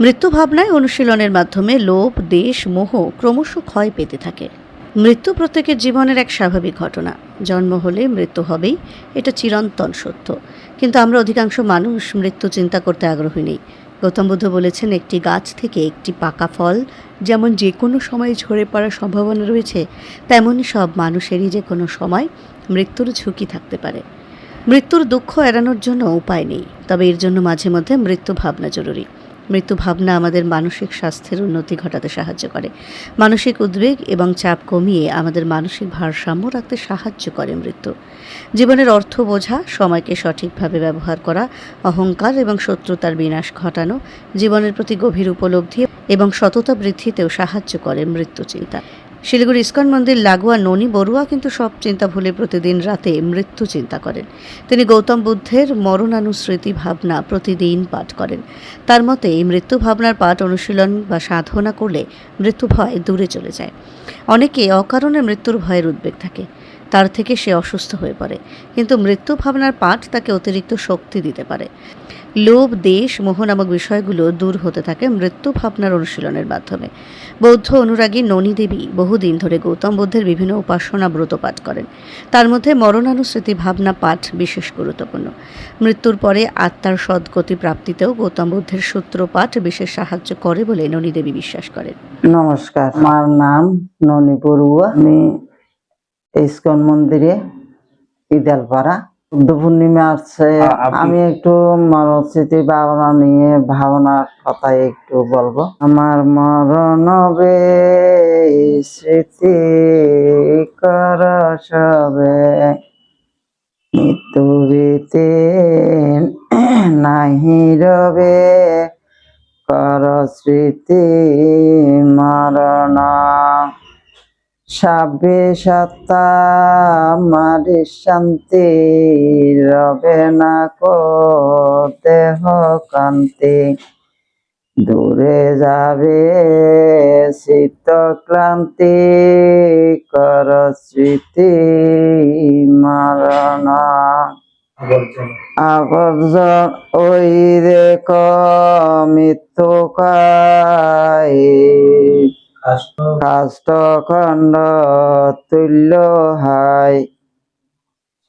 মৃত্যু ভাবনায় অনুশীলনের মাধ্যমে লোভ, দেশ, মোহ ক্রমশ ক্ষয় পেতে থাকে। মৃত্যু প্রত্যেকের জীবনের এক স্বাভাবিক ঘটনা। জন্ম হলে মৃত্যু হবেই, এটা চিরন্তন সত্য। কিন্তু আমরা অধিকাংশ মানুষ মৃত্যু চিন্তা করতে আগ্রহী নেই। গৌতম বুদ্ধ বলেছেন, একটি গাছ থেকে একটি পাকা ফল যেমন যে কোনো সময় ঝরে পড়ার সম্ভাবনা রয়েছে তেমনই সব মানুষেরই যে কোনো সময় মৃত্যুর ঝুঁকি থাকতে পারে। মৃত্যুর দুঃখ এড়ানোর জন্য উপায় নেই, তবে এর জন্য মাঝে মধ্যে মৃত্যু ভাবনা জরুরি। মৃত্যু ভাবনা আমাদের মানসিক স্বাস্থ্যের উন্নতি ঘটাতে সাহায্য করে। মানসিক উদ্বেগ এবং চাপ কমিয়ে আমাদের মানসিক ভারসাম্য রাখতে সাহায্য করে মৃত্যু। জীবনের অর্থ বোঝা, সময়কে সঠিকভাবে ব্যবহার করা, অহংকার এবং শত্রুতার বিনাশ ঘটানো, জীবনের প্রতি গভীর উপলব্ধি এবং সততা বৃদ্ধিতেও সাহায্য করে মৃত্যু চিন্তা শিলিগুড়ি ইস্কন মন্দির, লাগোয়া, ননী, বড়ুয়া কিন্তু সব চিন্তা ভুলে প্রতিদিন রাতে মৃত্যু চিন্তা করেন। তিনি গৌতম বুদ্ধের মরণানুস্মৃতি ভাবনা প্রতিদিন পাঠ করেন। তার মতে, এই মৃত্যু ভাবনার পাঠ অনুশীলন বা সাধনা করলে মৃত্যু ভয় দূরে চলে যায়। অনেকে অকারণে মৃত্যুর ভয়ের উদ্বেগ থাকে। তার থেকে সে অসুস্থ হয়ে পড়ে। কিন্তু মৃত্যু ভাবনার পাঠ তাকে অতিরিক্ত শক্তি দিতে পারে। লোভ, দেশ, মোহ নামক বিষয়গুলো দূর হতে থাকে মৃত্যু ভাবনার অনুশীলনের মাধ্যমে। বৌদ্ধ অনুরাগী ননী দেবী বহুদিন ধরে গৌতম বুদ্ধের বিভিন্ন উপাসনা ব্রত পাঠ করেন। তার মধ্যে মরণানুস্মৃতি ভাবনা পাঠ বিশেষ গুরুত্বপূর্ণ। মৃত্যুর পরে আত্মার সদ্গতি প্রাপ্তিতেও গৌতম বুদ্ধের সূত্রপাঠ বিশেষ সাহায্য করে বলে ননী দেবী বিশ্বাস করেন। নমস্কার আমার নাম ননী বড়ুয়া। আমি ইস্কন মন্দিরে ইদালপাড়া বুদ্ধ পূর্ণিমা আসছে আমি একটু মরণস্মৃতি ভাবনা নিয়ে ভাবনার কথা একটু বলব। আমার মরণ স্মৃতি কর সবে। মৃত্যু রীতি নাহি রবে কর স্মৃতি মরণ সাবে সত্তা মারি শান্তি, রবে না কো দেহ কান্তি দূরে যাবে শীত ক্লান্তি, কর স্মৃতি মরণ। আবর্জন ওই মৃত্যু কায়। কাষ্ট কাষ্ট খণ্ড তুল্য হাই।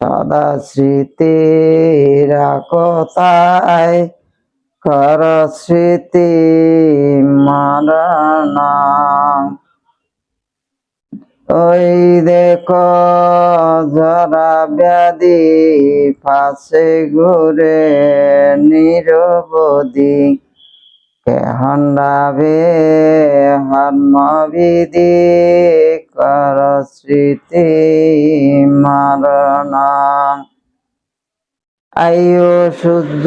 সদা স্মৃতি রাখতাই কর স্মৃতি মরণ ওই দেখ জরা ব্যাধি পাশে ঘুরে নিরবধি হন্ডাবে হর্মবিধি কর স্মৃতি মরণ। আয়ু সূর্য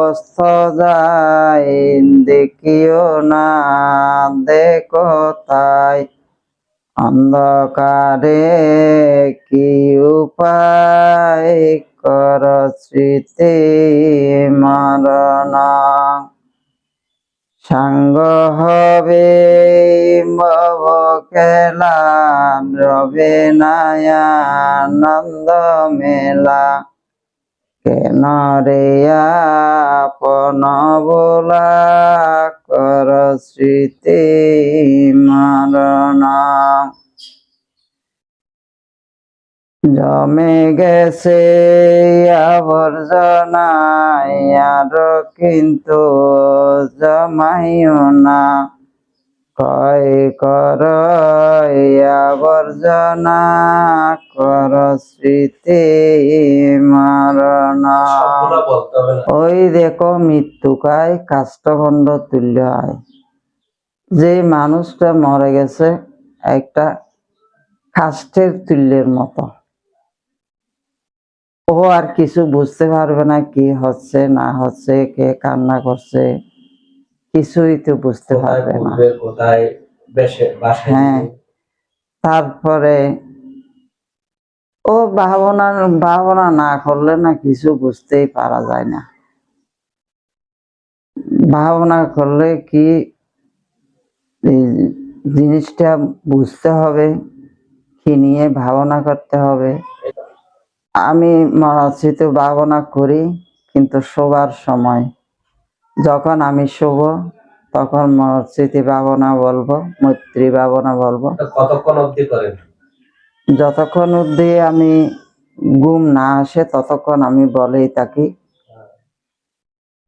অস্ত যায়, দেখিও না, দেখো তাই। অন্ধকারে কি উপায় কর স্মৃতি মরণ। সাঙ্গ হবে ভব খেলান রবে নায়ানন্দ মেলা। কেন রে আপন বোলা কর স্মৃতি মরণ? জমে গেছে আবর্জনায় আর কিন্তু জমাইও না। কয় কর আবর্জনা কর স্মৃতি মরণ। ওই দেখো মৃত্যুকায় কাষ্ঠখণ্ড তুল্য হয়। যে মানুষটা মরে গেছে একটা কাষ্ঠের তুল্যের মতো। ও আর কিছু বুঝতে পারবে না কি হচ্ছে না হচ্ছে কে কান্না করছে। কিছুই তো বুঝতে পারবে না। হ্যাঁ। তারপরে ও ভাবনা ভাবনা না করলে না কিছু বুঝতেই পারা যায় না। ভাবনা করলে কি জিনিসটা বুঝতে হবে কি নিয়ে ভাবনা করতে হবে। আমি মনস্থিত ভাবনা করি কিন্তু শোবার সময়। যখন আমি শুভ তখন মোর ভাবনা বলব মৈত্রী ভাবনা বলব। কতক্ষণ অবধি করেন? যতক্ষণ অব্দি আমি ঘুম না আসে ততক্ষণ আমি বলেই থাকি।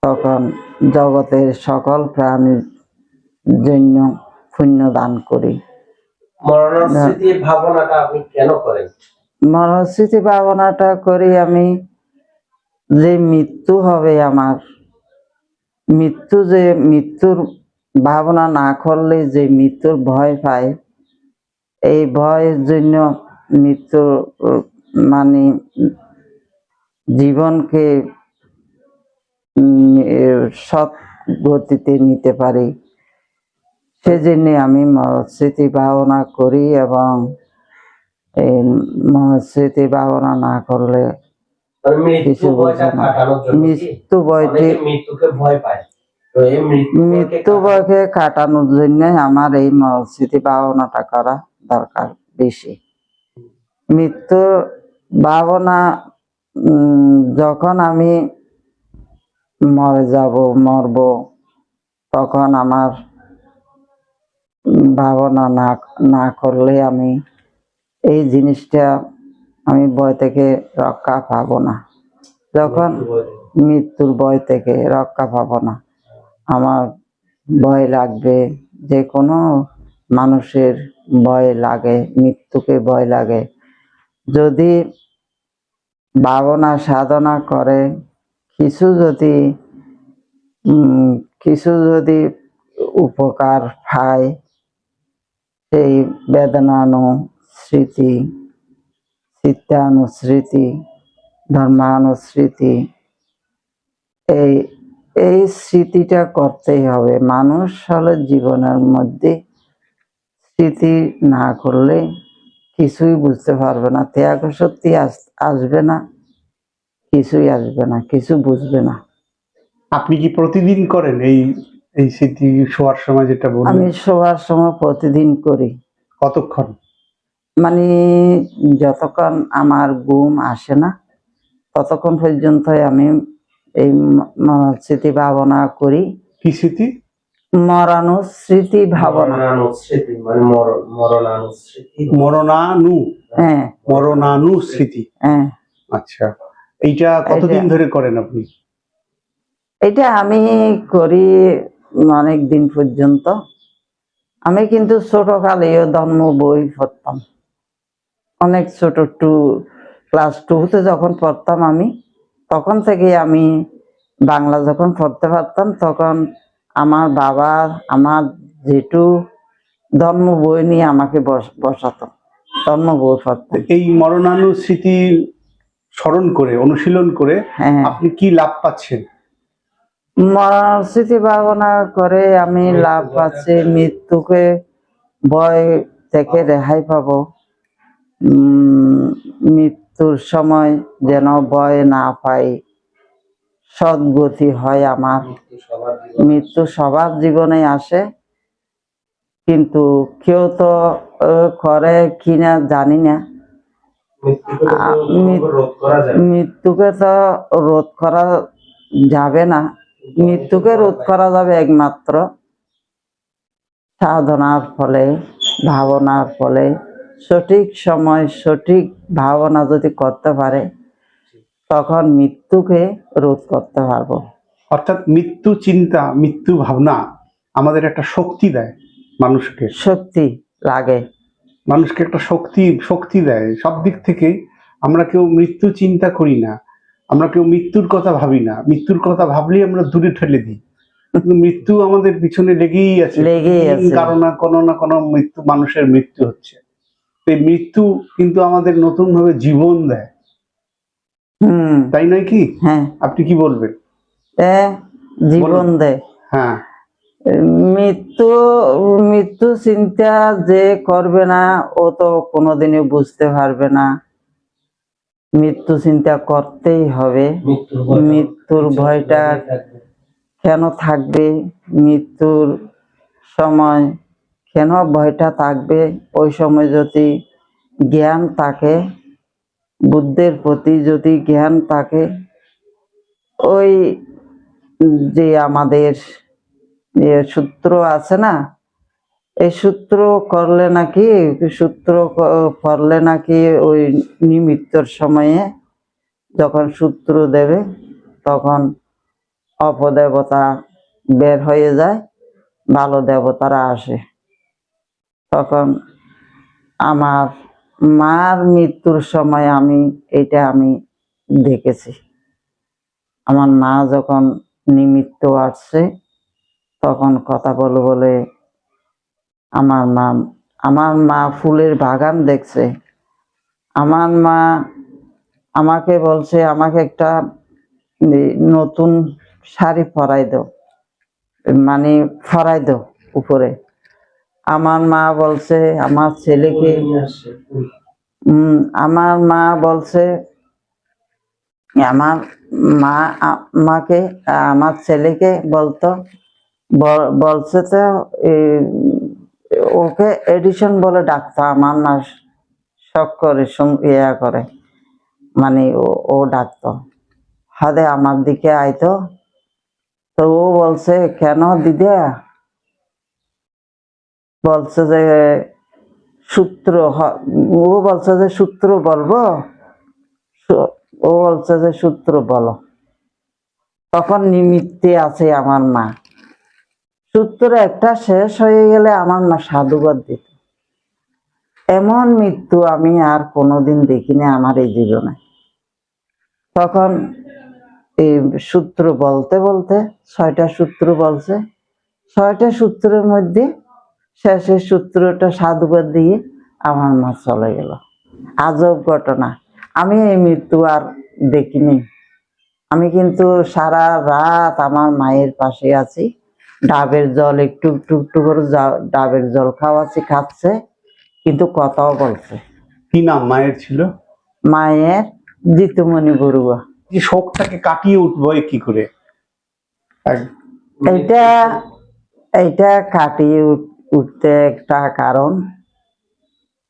তখন জগতের সকল প্রাণীর জন্য পুণ্য দান করি। মরণের স্মৃতি ভাবনাটা আপনি কেন করেন? মনস্মৃতি ভাবনাটা করি আমি যে মৃত্যু হবে আমার। মৃত্যু যে মৃত্যুর ভাবনা না করলে যে মৃত্যুর ভয় পায়, এই ভয়ের জন্য মৃত্যুর মানে জীবনকে সৎ গতিতে নিতে পারি। সেজন্য আমি স্মৃতি ভাবনা করি এবং এই স্মৃতি ভাবনা না করলে মৃত্যু কিছু বোঝে না। মৃত্যু এই মৃত্যু বয়কে কাটানোর জন্য আমার এই স্মৃতি ভাবনাটা করা দরকার বেশি। মৃত্যু ভাবনা যখন আমি মরে যাব মরব তখন আমার ভাবনা না না করলে আমি এই জিনিসটা আমি ভয় থেকে রক্ষা পাবো না। যখন মৃত্যুর ভয় থেকে রক্ষা পাবো না, আমার ভয় লাগবে, যে কোনো মানুষের ভয় লাগে, মৃত্যুকে ভয় লাগে। যদি ভাবনা সাধনা করে, কিছু যদি কিছু যদি উপকার পায়, সেই বেদনানু স্মৃতি চিত্তানুস্মৃতি ধর্মানুস্মৃতি। এই এই স্মৃতিটা করতেই হবে। মানুষ হলে জীবনের মধ্যে স্মৃতি না করলে কিছুই বুঝতে পারবে না। ত্যাগ সত্যি আস- আসবে না কিছুই আসবে না কিছু বুঝবে না। আপনি কি প্রতিদিন করেন এই এই স্মৃতি শোয়ার সময় যেটা আমি বললেন শোয়ার সময় প্রতিদিন করি। কতক্ষণ? মানে যতক্ষণ আমার ঘুম আসে না ততক্ষণ পর্যন্ত আমি এই স্মৃতি ভাবনা করি। কি স্মৃতি? মরানো স্মৃতি ভাবনা। মানে মরণ মরণানুস্মৃতি মরণানু? হ্যাঁ। মরণানু স্মৃতি? হ্যাঁ। আচ্ছা এইটা কতদিন ধরে করেন আপনি? এটা আমি করি অনেক দিন পর্যন্ত। আমি কিন্তু ছোটকালেও ধর্ম বই পড়তাম। অনেক ছোট টু ক্লাস টুতে যখন পড়তাম আমি তখন থেকে আমি বাংলা যখন পড়তে পারতাম তখন আমার বাবা আমার জেঠু ধর্ম বই নিয়ে আমাকে বস- বসাতো ধর্ম বই পড়তাম এই মরণানু স্মৃতি স্মরণ করে অনুশীলন করে হ্যাঁ। আপনি কি লাভ পাচ্ছেন? মরণ স্মৃতি ভাবনা করে আমি লাভ পাচ্ছি মৃত্যুকে ভয় থেকে রেহাই পাবো। মৃত্যুর সময় যেন ভয় না পাই, সদ্গতি হয় আমার। মৃত্যু সবার জীবনে আসে, কিন্তু কেউ তো করে কিনা জানি না। মৃত্যুকে তো রোধ করা যাবে না। মৃত্যুকে রোধ করা যাবে একমাত্র সাধনার ফলে, ভাবনার ফলে। সঠিক সময় সঠিক ভাবনা যদি করতে পারে তখন মৃত্যুকে রোধ করতে পারব। অর্থাৎ মৃত্যু চিন্তা মৃত্যু ভাবনা আমাদের একটা শক্তি দেয় মানুষকে। শক্তি লাগে। মানুষকে একটা শক্তি শক্তি দেয়। সব দিক থেকে আমরা কেউ মৃত্যু চিন্তা করি না আমরা কেউ মৃত্যুর কথা ভাবি না। মৃত্যুর কথা ভাবলেই আমরা দূরে ঠেলে দিই। কিন্তু মৃত্যু আমাদের পিছনে লেগেই আছে। লেগেই আছে। কারও না কোনো না কোনো মৃত্যু মানুষের মৃত্যু হচ্ছে। এই মৃত্যু কিন্তু আমাদের নতুন ভাবে জীবন দেয়। হুম। তাই নয় কি? হ্যাঁ। আপনি কি বলবেন? এ জীবন দেয়। হ্যাঁ। মৃত্যু মৃত্যু চিন্তা যে করবে না ও তো কোনোদিনই বুঝতে পারবে না। মৃত্যু চিন্তা করতেই হবে। মৃত্যুর ভয়টা। কেন থাকবে? মৃত্যুর সময় কেন ভয়টা থাকবে? ওই সময় যদি জ্ঞান থাকে, বুদ্ধের প্রতি যদি জ্ঞান থাকে, ওই যে আমাদের সূত্র আছে না, এই সূত্র করলে নাকি, সূত্র করলে নাকি ওই নিমিত্তর সময়ে যখন সূত্র দেবে, তখন অপদেবতা বের হয়ে যায়, ভালো দেবতারা আসে। তখন আমার মার মৃত্যুর সময় আমি এটা আমি দেখেছি। আমার মা যখন নিমিত্ত আসছে, তখন কথা বলে বলে আমার মা আমার মা ফুলের বাগান দেখছে। আমার মা আমাকে বলছে, আমাকে একটা নতুন শাড়ি পরাই দাও। মানে ফরাই দাও উপরে। আমার মা বলছে, আমার ছেলেকে আমার মা বলছে, আমার মা আমাকে আমার ছেলেকে বলতো বলছে তো ওকে এডিশন বলে ডাকতো, আমার মা শখ করে ইয়া করে মানে ও ও ডাকতো। হাদে আমার দিকে আইতো, তো ও বলছে, কেন দিদা? বলছে যে সূত্র ও বলছে যে সূত্র বলব? ও বলছে যে সূত্র বলো। তখন নিমিত্তে আছে আমার মা। সূত্র একটা শেষ হয়ে গেলে আমার মা সাধুবাদ দিত। এমন মৃত্যু আমি আর কোনোদিন দেখিনি আমার এই জীবনে। তখন এই সূত্র বলতে বলতে ছয়টা সূত্র বলছে। ছয়টা সূত্রের মধ্যে শেষের সূত্রটা সাধুবাদ দিয়ে আমার মা চলে গেল। আজব ঘটনা। আমি এই মৃত্যু আর দেখিনি। আমি কিন্তু সারা রাত আমার মায়ের পাশে আছি। ডাবের জল একটু একটু একটু করে ডাবের জল খাওয়াচ্ছি খাচ্ছে কিন্তু কথাও বলছে। কি নাম মায়ের ছিল? মায়ের জিতুমণি বড়ুয়া। এই শোকটাকে কাটিয়ে উঠবো কি করে? এটা এটা কাটিয়ে উঠ- উঠতে একটা কারণ।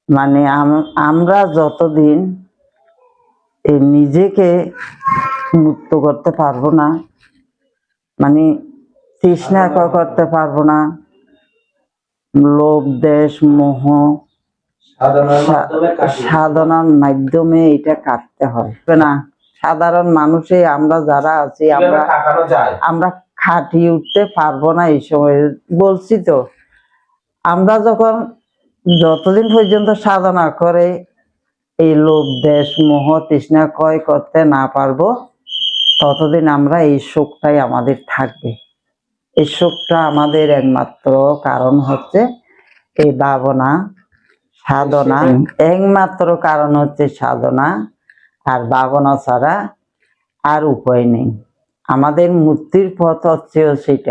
মানে আম- আমরা যতদিন এই নিজেকে মুক্ত করতে পারব না মানে তৃষ্ণা করতে পারব না লোভ দেশ মোহ সাধনার সা- মাধ্যমে সাধনার মাধ্যমে এটা কাটতে হয় না। সাধারণ মানুষে আমরা যারা আছি আমরা আমরা খাটিয়ে উঠতে পারব না এই সময়। বলছি তো আমরা যখন যতদিন পর্যন্ত সাধনা করে এই লোভ দেশ মোহ তৃষ্ণা ক্রয় করতে না পারব ততদিন আমরা এই শোকটাই আমাদের থাকবে। এই শোকটা আমাদের একমাত্র কারণ হচ্ছে এই ভাবনা সাধনা। একমাত্র কারণ হচ্ছে সাধনা আর ভাবনা ছাড়া আর উপায় নেই। আমাদের মুক্তির পথ হচ্ছে সেটা।